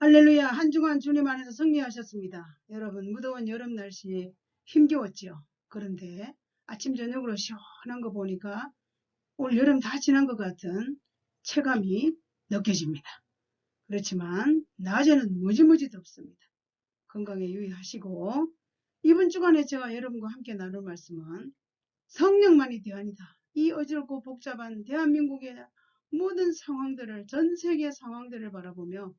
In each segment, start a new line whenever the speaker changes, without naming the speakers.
할렐루야 한 주간 주님 안에서 승리하셨습니다. 여러분 무더운 여름 날씨 힘겨웠죠. 그런데 아침 저녁으로 시원한 거 보니까 올 여름 다 지난 것 같은 체감이 느껴집니다. 그렇지만 낮에는 무지무지 덥습니다. 건강에 유의하시고 이번 주간에 제가 여러분과 함께 나눌 말씀은 성령만이 대안이다. 이 어지럽고 복잡한 대한민국의 모든 상황들을 전 세계 상황들을 바라보며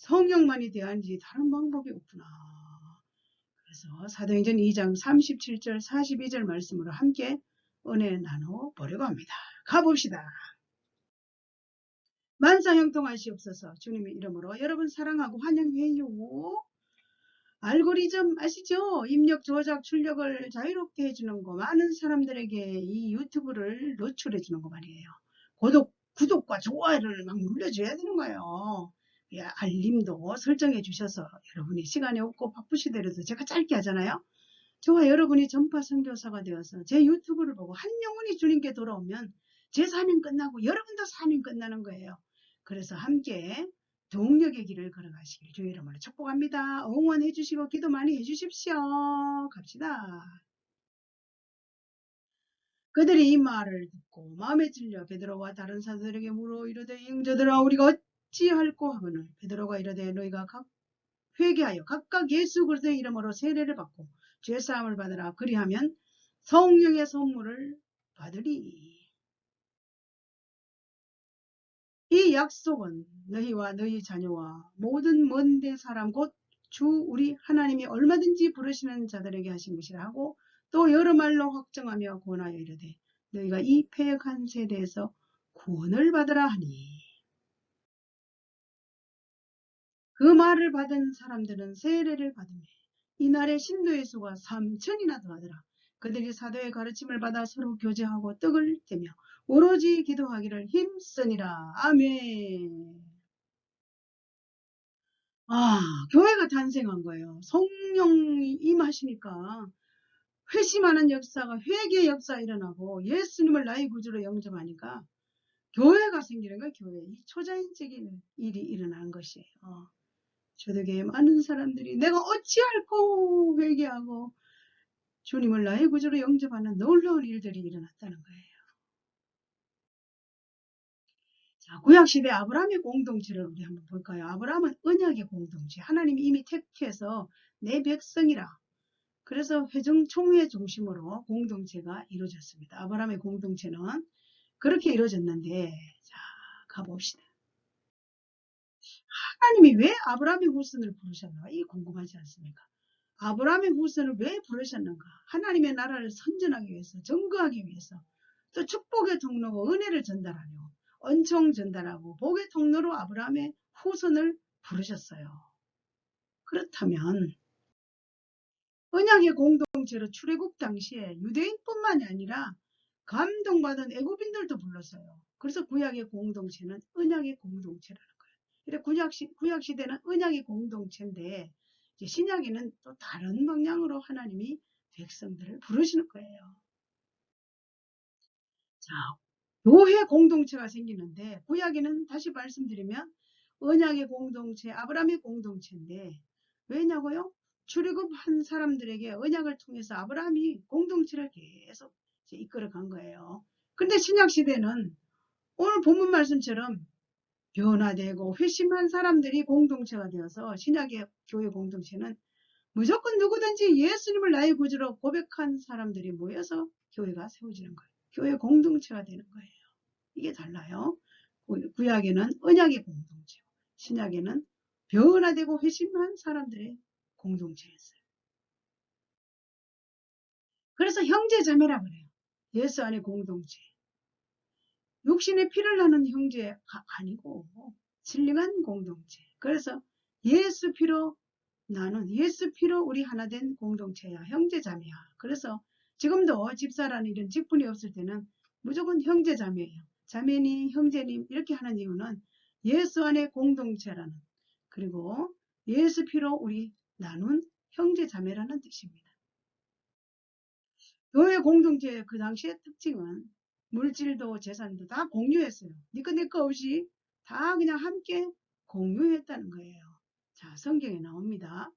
성령만이 대안이지 다른 방법이 없구나. 그래서 사도행전 2장 37절 42절 말씀으로 함께 은혜 나눠 보려고 합니다. 가봅시다. 만사 형통하시옵소서 주님의 이름으로 여러분 사랑하고 환영해요. 알고리즘 아시죠? 입력, 조작, 출력을 자유롭게 해주는 거 많은 사람들에게 이 유튜브를 노출해 주는 거 말이에요. 구독, 구독과 좋아요를 막 눌러줘야 되는 거예요. 예, 알림도 설정해 주셔서 여러분이 시간이 없고 바쁘시더라도 제가 짧게 하잖아요. 저와 여러분이 전파 선교사가 되어서 제 유튜브를 보고 한 영혼이 주님께 돌아오면 제 사명 끝나고 여러분도 사명 끝나는 거예요. 그래서 함께 동력의 길을 걸어가시길 주의 이름으로 축복합니다. 응원해 주시고 기도 많이 해 주십시오. 갑시다. 그들이 이 말을 듣고 마음에 찔려 베드로와 다른 사도들에게 물어 이르되 영저들아 우리가 어찌할꼬 하거늘 베드로가 이르되 너희가 각 회개하여 각각 예수 그리스도의 이름으로 세례를 받고 죄사함을 받으라 그리하면 성령의 선물을 받으리. 이 약속은 너희와 너희 자녀와 모든 먼 데 사람 곧 주 우리 하나님이 얼마든지 부르시는 자들에게 하신 것이라 하고 또 여러 말로 확정하며 권하여 이르되 너희가 이 폐역한 세대에서 구원을 받으라 하니 그 말을 받은 사람들은 세례를 받으며 이날의 신도의 수가 3천이나 더하더라. 그들이 사도의 가르침을 받아 서로 교제하고 떡을 떼며 오로지 기도하기를 힘쓰니라. 아멘. 아, 교회가 탄생한 거예요. 성령이 임하시니까 회심하는 역사가 회개 역사 일어나고 예수님을 나의 구주로 영접하니까 교회가 생기는 거예요. 교회. 이 초자연적인 일이 일어나는 것이에요. 저에게 많은 사람들이 내가 어찌할꼬 회개하고 주님을 나의 구주로 영접하는 놀라운 일들이 일어났다는 거예요. 자, 구약시대 아브라함의 공동체를 우리 한번 볼까요? 아브라함은 언약의 공동체. 하나님이 이미 택해서 내 백성이라. 그래서 회정 총회 중심으로 공동체가 이루어졌습니다. 아브라함의 공동체는 그렇게 이루어졌는데, 자, 가봅시다. 하나님이 왜 아브라함의 후손을 부르셨나? 이게 궁금하지 않습니까? 아브라함의 후손을 왜 부르셨는가? 하나님의 나라를 선전하기 위해서, 증거하기 위해서, 또 축복의 통로고 은혜를 전달하려 언총 전달하고 복의 통로로 아브라함의 후손을 부르셨어요. 그렇다면 언약의 공동체로 출애굽 당시에 유대인뿐만이 아니라 감동받은 애굽인들도 불렀어요. 그래서 구약의 공동체는 언약의 공동체라는 거예요. 그래 구약 시 구약 시대는 언약의 공동체인데 신약에는 또 다른 방향으로 하나님이 백성들을 부르시는 거예요. 자, 교회 공동체가 생기는데 구약에는 다시 말씀드리면 언약의 공동체, 아브라함의 공동체인데 왜냐고요? 출애굽한 사람들에게 언약을 통해서 아브라함이 공동체를 계속 이끌어 간 거예요. 근데 신약 시대는 오늘 본문 말씀처럼 변화되고 회심한 사람들이 공동체가 되어서 신약의 교회 공동체는 무조건 누구든지 예수님을 나의 구주로 고백한 사람들이 모여서 교회가 세워지는 거예요. 교회 공동체가 되는 거예요. 이게 달라요. 구약에는 언약의 공동체, 신약에는 변화되고 회심한 사람들의 공동체였어요. 그래서 형제 자매라 그래요. 예수 안의 공동체. 육신의 피를 나는 형제가 아니고 진리한 공동체. 그래서 예수 피로 나는 예수 피로 우리 하나 된 공동체야. 형제 자매야. 그래서 지금도 집사라는 이런 직분이 없을 때는 무조건 형제 자매예요. 자매님, 형제님 이렇게 하는 이유는 예수 안의 공동체라는 그리고 예수 피로 우리 나눈 형제 자매라는 뜻입니다. 교회 공동체의 그 당시의 특징은 물질도 재산도 다 공유했어요. 니꺼 내꺼 없이 다 그냥 함께 공유했다는 거예요. 자, 성경에 나옵니다.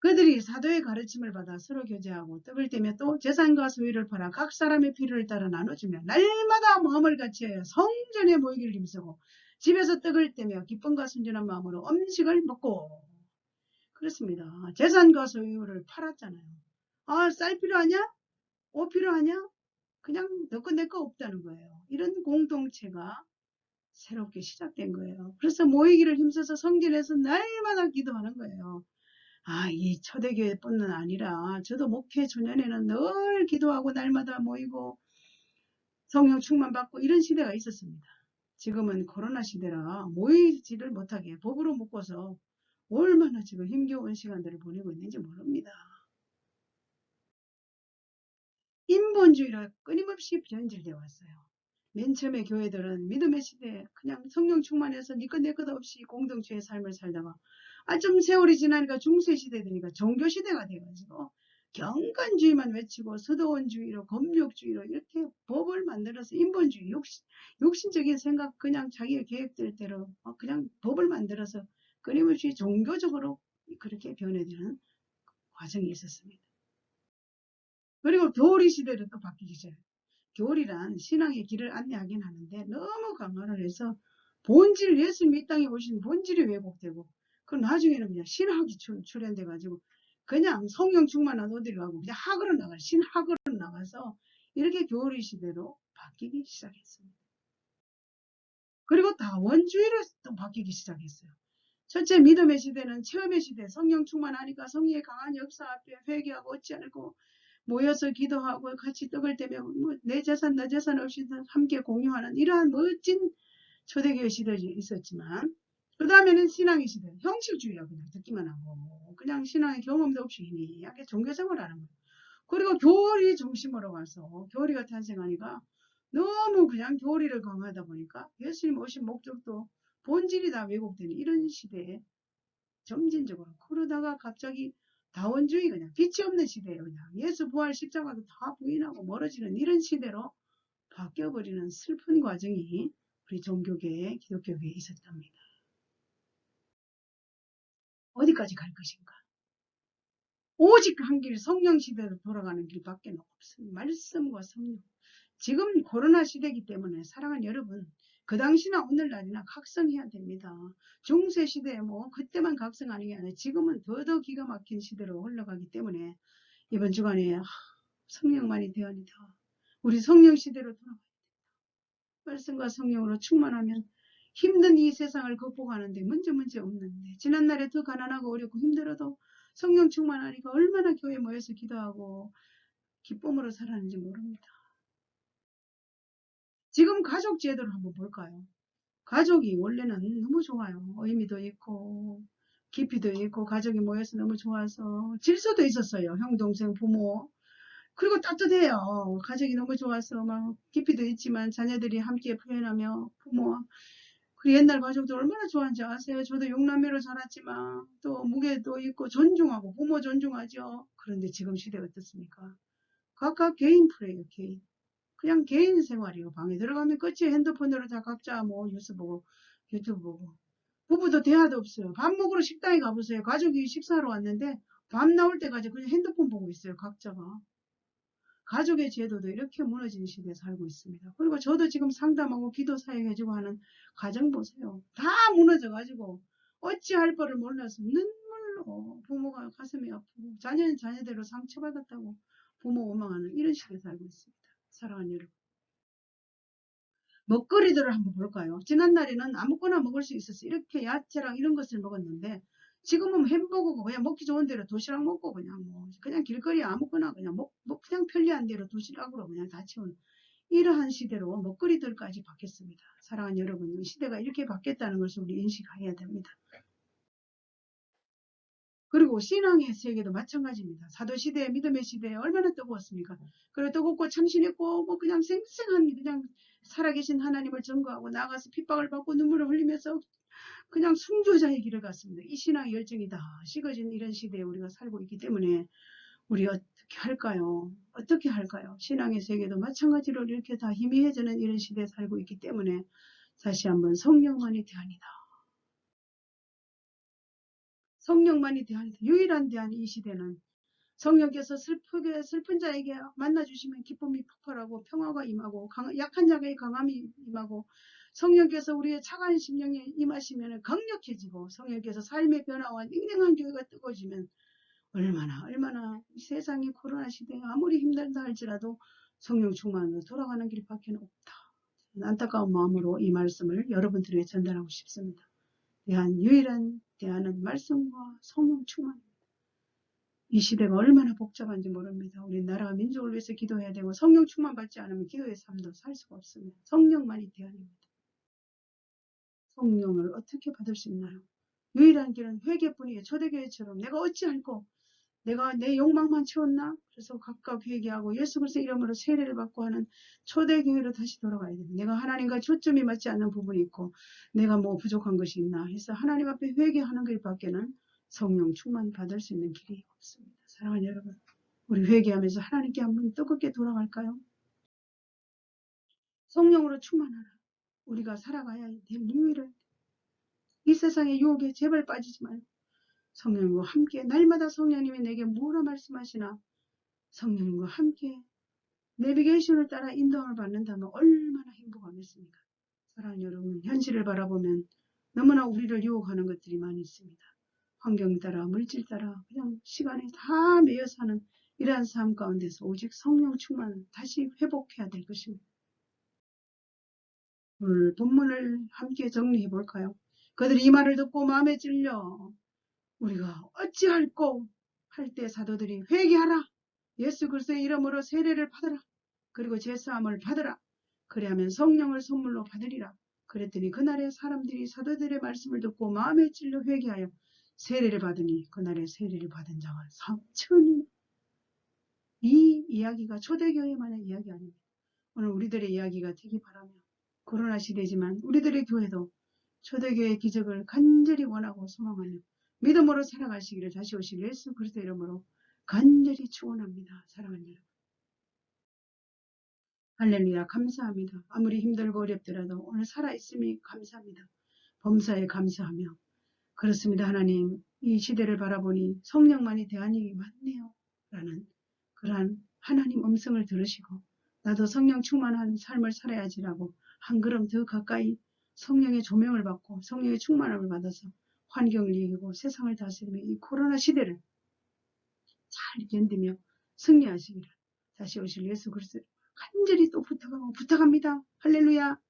그들이 사도의 가르침을 받아 서로 교제하고 떡을 떼며 또 재산과 소유를 팔아 각 사람의 필요를 따라 나눠주며 날마다 마음을 같이하여 성전에 모이기를 힘쓰고 집에서 떡을 떼며 기쁨과 순전한 마음으로 음식을 먹고 그렇습니다. 재산과 소유를 팔았잖아요. 아, 쌀 필요하냐? 옷 필요하냐? 그냥 너 거 내 거 없다는 거예요. 이런 공동체가 새롭게 시작된 거예요. 그래서 모이기를 힘써서 성전에서 날마다 기도하는 거예요. 아, 이 초대교회뿐만 아니라 저도 목회 초년에는 늘 기도하고 날마다 모이고 성령 충만 받고 이런 시대가 있었습니다. 지금은 코로나 시대라 모이지를 못하게 법으로 묶어서 얼마나 지금 힘겨운 시간들을 보내고 있는지 모릅니다. 인본주의가 끊임없이 변질되어 왔어요. 맨 처음에 교회들은 믿음의 시대에 그냥 성령 충만해서 내것 없이 공동체의 삶을 살다가 아 좀 세월이 지나니까 중세 시대 되니까 종교 시대가 돼가지고 경건주의만 외치고 서도원주의로 검역주의로 이렇게 법을 만들어서 인본주의 욕심, 욕심적인 생각 그냥 자기의 계획될 대로 어, 그냥 법을 만들어서 끊임없이 종교적으로 그렇게 변해되는 과정이 있었습니다. 그리고 교리 시대로 또 바뀌기 시작해요. 교리란 신앙의 길을 안내하긴 하는데 너무 강화를 해서 본질 예수님 이 땅에 오신 본질이 왜곡되고 그 나중에는 그냥 신학이 출현돼 가지고 그냥 성령 충만한 어디를 가고 그냥 학으로 나가 신학으로 나가서 이렇게 교리 시대로 바뀌기 시작했습니다. 그리고 다원주의로 또 바뀌기 시작했어요. 첫째 믿음의 시대는 체험의 시대 성령 충만하니까 성령의 강한 역사 앞에 회개하고 어찌 않고 모여서 기도하고 같이 떡을 떼며 뭐 내 재산 내 재산 없이 함께 공유하는 이러한 멋진 초대교회 시대가 있었지만 그 다음에는 신앙의 시대 형식주의야 그냥 듣기만 하고 뭐 그냥 신앙의 경험도 없이 희미하게 종교생활을 하는 거예요. 그리고 교리 중심으로 가서 교리가 탄생하니까 너무 그냥 교리를 강화하다 보니까 예수님 오신 목적도 본질이 다 왜곡되는 이런 시대에 점진적으로 그러다가 갑자기 다원주의 그냥 빛이 없는 시대예요. 그냥 예수 부활 십자가도 다 부인하고 멀어지는 이런 시대로 바뀌어버리는 슬픈 과정이 우리 종교계에 기독교계에 있었답니다. 어디까지 갈 것인가? 오직 한 길 성령 시대로 돌아가는 길밖에 없습니다. 말씀과 성령. 지금 코로나 시대이기 때문에 사랑하는 여러분 그 당시나 오늘날이나 각성해야 됩니다. 중세 시대에 뭐 그때만 각성하는 게 아니라 지금은 더더 기가 막힌 시대로 흘러가기 때문에 이번 주간에 아, 성령만이 되어니다. 우리 성령 시대로 돌아가야 된다. 말씀과 성령으로 충만하면 힘든 이 세상을 극복하는데 문제 문제 없는데 지난날에 더 가난하고 어렵고 힘들어도 성령 충만하니까 얼마나 교회 모여서 기도하고 기쁨으로 살았는지 모릅니다. 지금 가족 제도를 한번 볼까요? 가족이 원래는 너무 좋아요. 의미도 있고 깊이도 있고 가족이 모여서 너무 좋아서 질서도 있었어요. 형, 동생, 부모. 그리고 따뜻해요. 가족이 너무 좋아서 막 깊이도 있지만 자녀들이 함께 표현하며 부모 그 옛날 가족들 얼마나 좋아하는지 아세요? 저도 용남매로 자랐지만 또 무게도 있고 존중하고 부모 존중하죠. 그런데 지금 시대 어떻습니까? 각각 개인 프레이요 개인. 그냥 개인 생활이요. 방에 들어가면 끝이 핸드폰으로 다 각자 뭐 뉴스 보고 유튜브 보고. 부부도 대화도 없어요. 밥 먹으러 식당에 가보세요. 가족이 식사하러 왔는데 밥 나올 때까지 그냥 핸드폰 보고 있어요. 각자가. 가족의 제도도 이렇게 무너진 시대에 살고 있습니다. 그리고 저도 지금 상담하고 기도 사역해주고 하는 가정 보세요. 다 무너져가지고 어찌할 바를 몰라서 눈물로 부모가 가슴이 아프고 자녀는 자녀대로 상처받았다고 부모 원망하는 이런 시대에 살고 있습니다. 사랑하는 여러분. 먹거리들을 한번 볼까요? 지난날에는 아무거나 먹을 수 있었어요. 이렇게 야채랑 이런 것을 먹었는데 지금은 햄버거고 그냥 먹기 좋은 대로 도시락 먹고 그냥 뭐 그냥 길거리 아무거나 그냥 먹, 먹 그냥 편리한 대로 도시락으로 그냥 다 채운 이러한 시대로 먹거리들까지 바뀌었습니다. 사랑하는 여러분, 시대가 이렇게 바뀌었다는 것을 우리 인식해야 됩니다. 그리고 신앙의 세계도 마찬가지입니다. 사도시대, 믿음의 시대에 얼마나 뜨거웠습니까? 그리고 뜨겁고 참신했고, 뭐 그냥 생생한, 그냥 살아계신 하나님을 증거하고 나가서 핍박을 받고 눈물을 흘리면서 그냥 순교자의 길을 갔습니다. 이 신앙의 열정이 다 식어진 이런 시대에 우리가 살고 있기 때문에 우리 어떻게 할까요? 어떻게 할까요? 신앙의 세계도 마찬가지로 이렇게 다 희미해지는 이런 시대에 살고 있기 때문에 다시 한번 성령만이 대안이다. 성령만이 대안이다. 유일한 대안이 이 시대는 성령께서 슬프게 슬픈 자에게 만나주시면 기쁨이 폭발하고 평화가 임하고 강- 약한 자에게 강함이 임하고 성령께서 우리의 차가운 심령에 임하시면 강력해지고 성령께서 삶의 변화와 냉랭한 교회가 뜨거워지면 얼마나 얼마나 이 세상이 코로나 시대에 아무리 힘들다 할지라도 성령 충만으로 돌아가는 길밖에 없다. 안타까운 마음으로 이 말씀을 여러분들에게 전달하고 싶습니다. 대한 유일한 대안은 말씀과 성령 충만입니다. 이 시대가 얼마나 복잡한지 모릅니다. 우리 나라와 민족을 위해서 기도해야 되고 성령 충만 받지 않으면 기도의 삶도 살 수가 없습니다. 성령만이 대안입니다. 성령을 어떻게 받을 수 있나요? 유일한 길은 회개뿐이에요. 초대교회처럼 내가 어찌할꼬 내가 내 욕망만 채웠나? 그래서 각각 회개하고 예수 그리스도 이름으로 세례를 받고 하는 초대 교회로 다시 돌아가야 됩니다. 내가 하나님과 초점이 맞지 않는 부분이 있고 내가 뭐 부족한 것이 있나 해서 하나님 앞에 회개하는 길밖에는 성령 충만 받을 수 있는 길이 없습니다. 사랑하는 여러분, 우리 회개하면서 하나님께 한번 뜨겁게 돌아갈까요? 성령으로 충만하라. 우리가 살아가야 될 유일한 이 세상의 유혹에 제발 빠지지 말고 성령과 함께 날마다 성령님이 내게 뭐라 말씀하시나 성령과 함께 내비게이션을 따라 인도함을 받는다면 얼마나 행복하겠습니까? 사랑하는 여러분, 현실을 바라보면 너무나 우리를 유혹하는 것들이 많이 있습니다. 환경 따라 물질 따라 그냥 시간에 다 매여 사는 이러한 삶 가운데서 오직 성령 충만을 다시 회복해야 될 것입니다. 오늘 본문을 함께 정리해 볼까요? 그들이 이 말을 듣고 마음에 찔려 우리가 어찌할꼬? 할 때 사도들이 회개하라. 예수 그리스도의 이름으로 세례를 받으라. 그리고 제사함을 받으라. 그리하면 성령을 선물로 받으리라. 그랬더니 그날에 사람들이 사도들의 말씀을 듣고 마음에 찔려 회개하여 세례를 받으니 그날에 세례를 받은 자가 3천이 이 이야기가 초대교회만의 이야기 아닙니다. 오늘 우리들의 이야기가 되기 바라며 코로나 시대지만 우리들의 교회도 초대교회의 기적을 간절히 원하고 소망하며 믿음으로 살아가시기를 다시 오실 예수 그리스도 이름으로 간절히 축원합니다. 사랑하는 여러분. 할렐루야 감사합니다. 아무리 힘들고 어렵더라도 오늘 살아있음이 감사합니다. 범사에 감사하며 그렇습니다. 하나님 이 시대를 바라보니 성령만이 대안이 맞네요. 라는 그러한 하나님 음성을 들으시고 나도 성령 충만한 삶을 살아야지라고 한 걸음 더 가까이 성령의 조명을 받고 성령의 충만함을 받아서 환경을 이기고 세상을 다스리며 이 코로나 시대를 잘 견디며 승리하시기를 다시 오실 예수 그리스도 간절히 또 부탁하고 부탁합니다. 할렐루야.